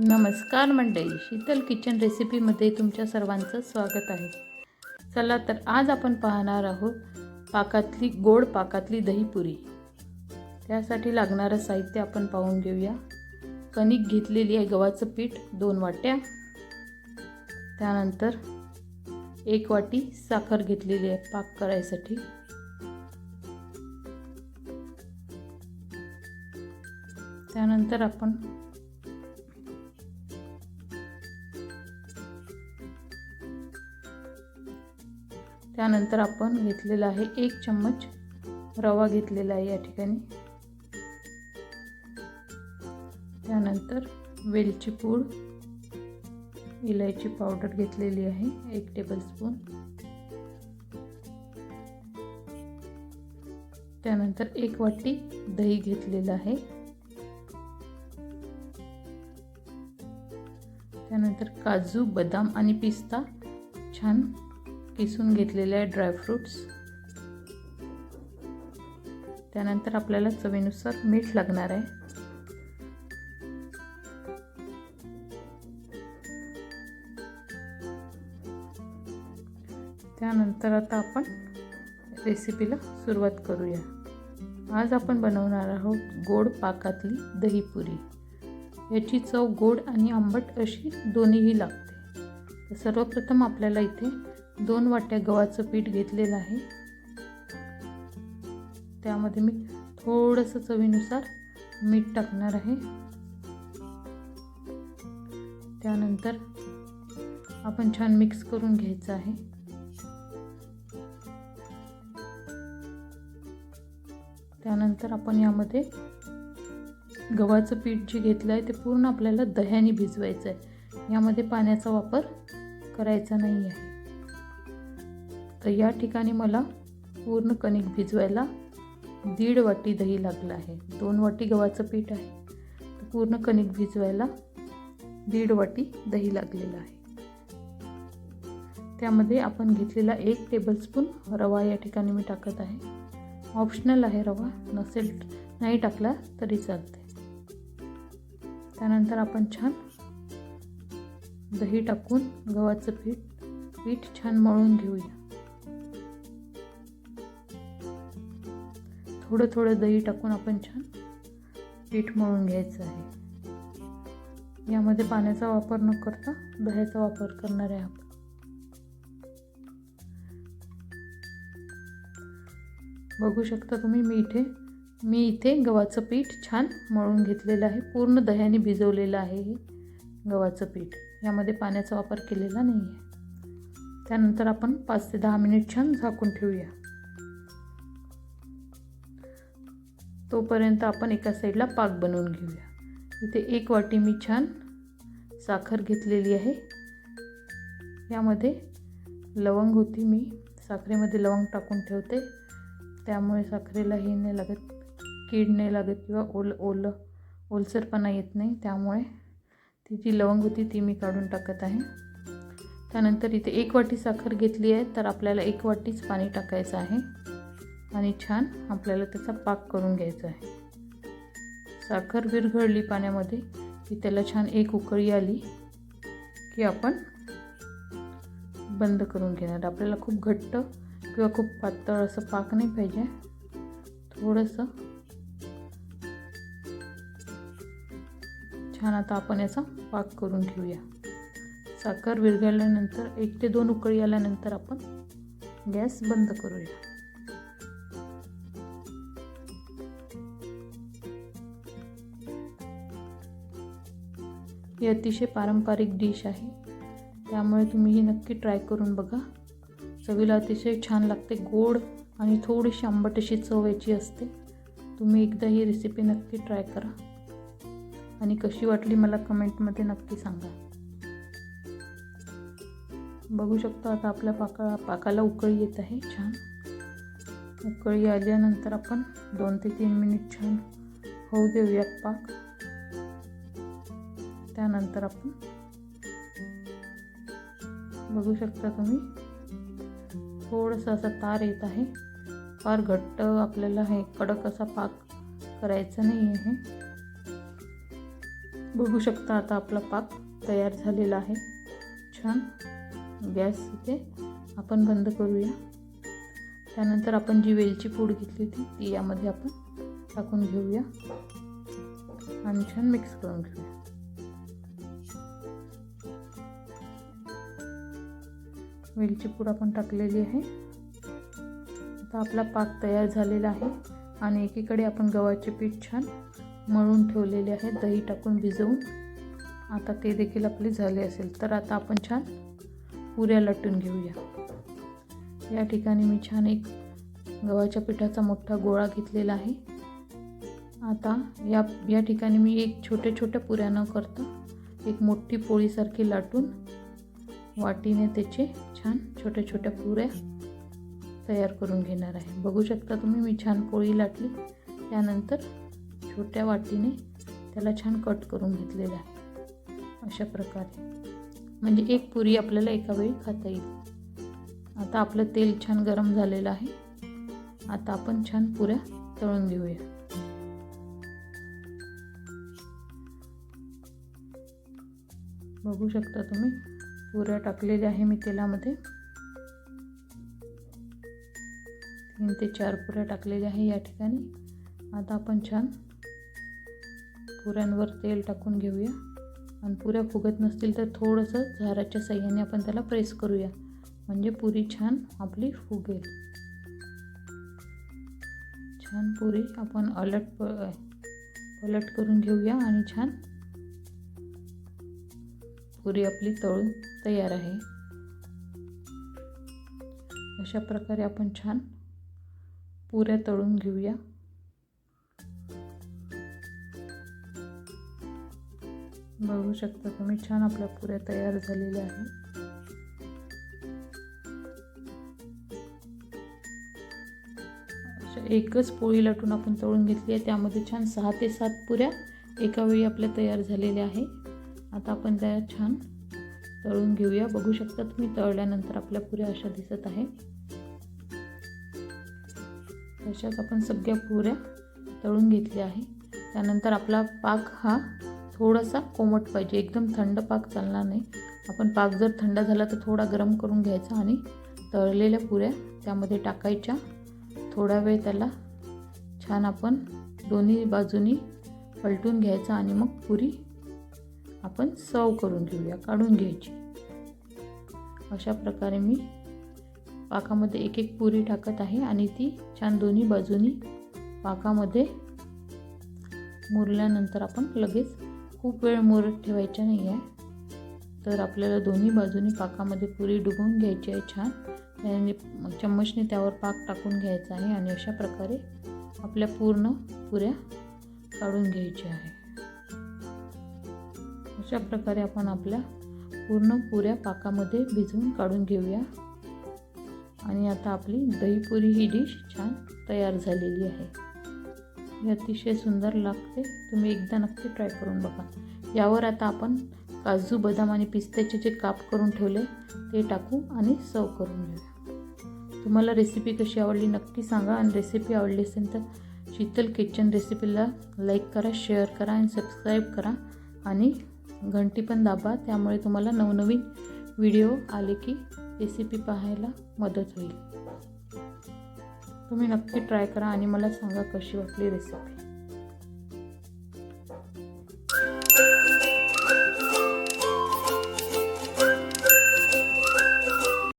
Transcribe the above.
नमस्कार मंडळी शीतल किचन रेसिपीमध्ये तुमच्या सर्वांचं स्वागत आहे. चला तर आज आपण पाहणार आहोत पाकातली गोड पाकातली दहीपुरी त्यासाठी लागणारं साहित्य आपण पाहून घेऊया. कणिक घेतलेली आहे गव्हाचं पीठ दोन वाट्या. त्यानंतर एक वाटी साखर घेतलेली आहे पाक करायसाठी. त्यानंतर आपण त्यानंतर आपण घेतलेला आहे एक चम्मच रवा घेतलेला आहे या ठिकाणी. त्यानंतर वेलची पूड इलायची पावडर घेतलेली आहे एक टेबलस्पून त्यानंतर एक वाटी दही घेतलेलं आहे. त्यानंतर काजू बदाम आणि पिस्ता छान किसून घेतलेले आहे ड्रायफ्रूट्स त्यानंतर आपल्याला चवीनुसार मीठ लागणार आहे. त्यानंतर आता आपण रेसिपीला सुरुवात करूया. आज आपण बनवणार आहोत गोड पाकातली दहीपुरी. याची चव गोड आणि आंबट अशी दोन्हीही लागते. सर्वप्रथम आपल्याला इथे दोन वाट्या गव्हाचं पीठ घेतलेलं आहे. त्यामध्ये मी थोडंसं चवीनुसार मीठ टाकणार आहे. त्यानंतर आपण छान मिक्स करून घ्यायचं आहे. त्यानंतर आपण यामध्ये गव्हाचं पीठ जे घेतलं आहे ते पूर्ण आपल्याला दह्याने भिजवायचं आहे. यामध्ये पाण्याचा वापर करायचा नाही आहे. तर या ठिकाणी मला पूर्ण कणिक भिजवायला दीड वाटी दही लागलं आहे. दोन वाटी गव्हाचं पीठ आहे. तर पूर्ण कणिक भिजवायला दीड वाटी दही लागलेलं आहे. त्यामध्ये आपण घेतलेला एक टेबलस्पून रवा या ठिकाणी मी टाकत आहे. ऑप्शनल आहे रवा नसेल नाही टाकला तरी चालते त्यानंतर आपण छान दही टाकून गव्हाचं पीठ पीठ छान मळून घेऊया. थोडं थोडं दही टाकून आपण छान पीठ मळून घ्यायचं आहे. यामध्ये पाण्याचा वापर न करता दह्याचा वापर करणार आहे आपण. बघू शकता तुम्ही मी इथे मी इथे गव्हाचं पीठ छान मळून घेतलेलं आहे. पूर्ण दह्याने भिजवलेलं आहे हे गव्हाचं पीठ. यामध्ये पाण्याचा वापर केलेला नाही आहे त्यानंतर आपण पाच ते दहा मिनिट छान झाकून ठेवूया. तोपर्यंत आपण एका साईडला पाक बनवून घेऊया. इथे एक वाटी मी छान साखर घेतलेली आहे. यामध्ये लवंग होती मी. साखरेमध्ये लवंग टाकून ठेवते. त्यामुळे साखरेला हे नाही लागत कीड नाही लागत किंवा ओल ओलं ओलसरपणा येत नाही. त्यामुळे ती जी लवंग होती ती मी काढून टाकत आहे. त्यानंतर इथे एक वाटी साखर घेतली आहे तर आपल्याला एक वाटीच पाणी टाकायचं आहे. आणि छान आपल्याला त्याचा पाक करून घ्यायचा आहे. साखर विरघळली पाण्यामध्ये की त्याला छान एक उकळी आली की आपण बंद करून घेणार. आपल्याला खूप घट्ट किंवा खूप पातळ असं पाक नाही पाहिजे. थोडंसं छान आता आपण याचा पाक करून घेऊया. साखर विरघळल्यानंतर एक ते दोन उकळी आल्यानंतर आपण गॅस बंद करूया. ही अतिशय पारंपरिक डिश आहे. त्यामुळे तुम्ही ही नक्की ट्राय करून बघा. चवीला अतिशय छान लागते गोड आणि थोडीशी आंबट अशी चव याची असते. तुम्ही एकदा ही रेसिपी नक्की ट्राय करा. आणि कशी वाटली मला कमेंटमध्ये नक्की सांगा. बघू शकतो आता आपल्या पाका पाकाला उकळी येत आहे छान. उकळी आल्यानंतर आपण दोन ते तीन मिनिट छान होऊ देऊयात पाक. त्यानंतर आपण बघू शकता तुम्ही. थोडंसं असं तार येत आहे. फार घट्ट आपल्याला हे कडक असा पाक करायचा नाही आहे. बघू शकता आता आपला पाक तयार झालेला आहे. छान. गॅस इथे आपण बंद करूया. त्यानंतर आपण जी वेलची पूड घेतली होती ती यामध्ये आपण टाकून घेऊया. आणि छान मिक्स करून घेऊया. वेलची पूड आपण टाकलेली आहे. आता आपला पाक तयार झालेला आहे आणि एकीकडे आपण गव्हाचे पीठ छान मळून ठेवलेले आहे दही टाकून भिजवून. आता ते देखील आपले झाले असेल तर आता आपण छान पुऱ्या लटून घेऊया. या ठिकाणी मी छान एक गव्हाच्या पिठाचा मोठा गोळा घेतलेला आहे. आता या या ठिकाणी मी एक छोट्या छोट्या पुऱ्या न करता एक मोठी पोळीसारखी लाटून वाटीने त्याचे छान छोट्या छोट्या पुऱ्या तयार करून घेणार आहे. बघू शकता तुम्ही मी छान पोळी लाटली. त्यानंतर छोट्या वाटीने त्याला छान कट करून घेतलेलं आहे. अशा प्रकारे. म्हणजे एक पुरी आपल्याला एका वेळी खाता येईल. आता आपलं तेल छान गरम झालेलं आहे. आता आपण छान पुऱ्या तळून घेऊया. बघू शकता तुम्ही पुऱ्या टाकलेल्या आहे मी तेलामध्ये. तीन ते चार पुऱ्या टाकलेल्या आहे या ठिकाणी. आता आपण छान पुऱ्यांवर तेल टाकून घेऊया. आणि पुऱ्या फुगत नसतील तर थोडंसं झाराच्या साह्याने आपण त्याला प्रेस करूया. म्हणजे पुरी छान आपली फुगेल. छान पुरी आपण अलट प पलट करून घेऊया आणि छान पुरी आपली तळून तयार आहे. अशा प्रकारे आपण छान पुऱ्या तळून घेऊया. बघू शकता तुम्ही छान आपल्या पुऱ्या तयार झालेल्या आहेत. एकच पोळी लाटून आपण तळून घेतली आहे. त्यामध्ये छान सहा ते सात पुऱ्या एका वेळी आपल्या तयार झालेल्या आहे आता आपण त्या छान तळून घेऊया. बघू शकता तुम्ही तळल्यानंतर आपल्या पुऱ्या अशा दिसत आहे. तशाच आपण सगळ्या पुऱ्या तळून घेतल्या आहे. त्यानंतर आपला पाक हा थोडासा कोमट पाहिजे. एकदम थंड पाक चालणार नाही. आपण पाक जर थंड झाला तर थोडा गरम करून घ्यायचा आणि तळलेल्या पुऱ्या त्यामध्ये टाकायच्या. थोडा वेळ त्याला छान आपण दोन्ही बाजूनी पलटून घ्यायचा आणि मग पुरी आपण सव करून घेऊया काढून घ्यायची. अशा प्रकारे मी पाकामध्ये एक एक पुरी टाकत आहे आणि ती छान दोन्ही बाजूनी पाकामध्ये मुरल्यानंतर आपण लगेच खूप वेळ मुर ठेवायचा नाही आहे. तर आपल्याला दोन्ही बाजूनी पाकामध्ये पुरी डुबवून घ्यायची आहे छान. त्याने चम्मचने त्यावर पाक टाकून घ्यायचा आहे आणि अशा प्रकारे आपल्या पूर्ण पुऱ्या काढून घ्यायच्या आहे. अशा प्रकारे आपण आपल्या पूर्ण पुऱ्या पाकामध्ये भिजवून काढून घेऊया. आणि आता आपली दहीपुरी ही डिश छान तयार झालेली आहे. ही अतिशय सुंदर लागते. तुम्ही एकदा नक्की ट्राय करून बघा. यावर आता आपण काजू बदाम आणि पिस्त्याचे जे काप करून ठेवले ते टाकू आणि सर्व करून घेऊया. तुम्हाला रेसिपी कशी आवडली नक्की सांगा आणि रेसिपी आवडली असेल तर शीतल किचन रेसिपीला लाईक करा शेअर करा आणि सबस्क्राईब करा. आणि घंटी पण दाबा त्यामुळे तुम्हाला नवनवीन व्हिडिओ आले की रेसिपी पाहायला मदत होईल. तुम्ही नक्की ट्राय करा आणि मला सांगा कशी वाटली रेसिपी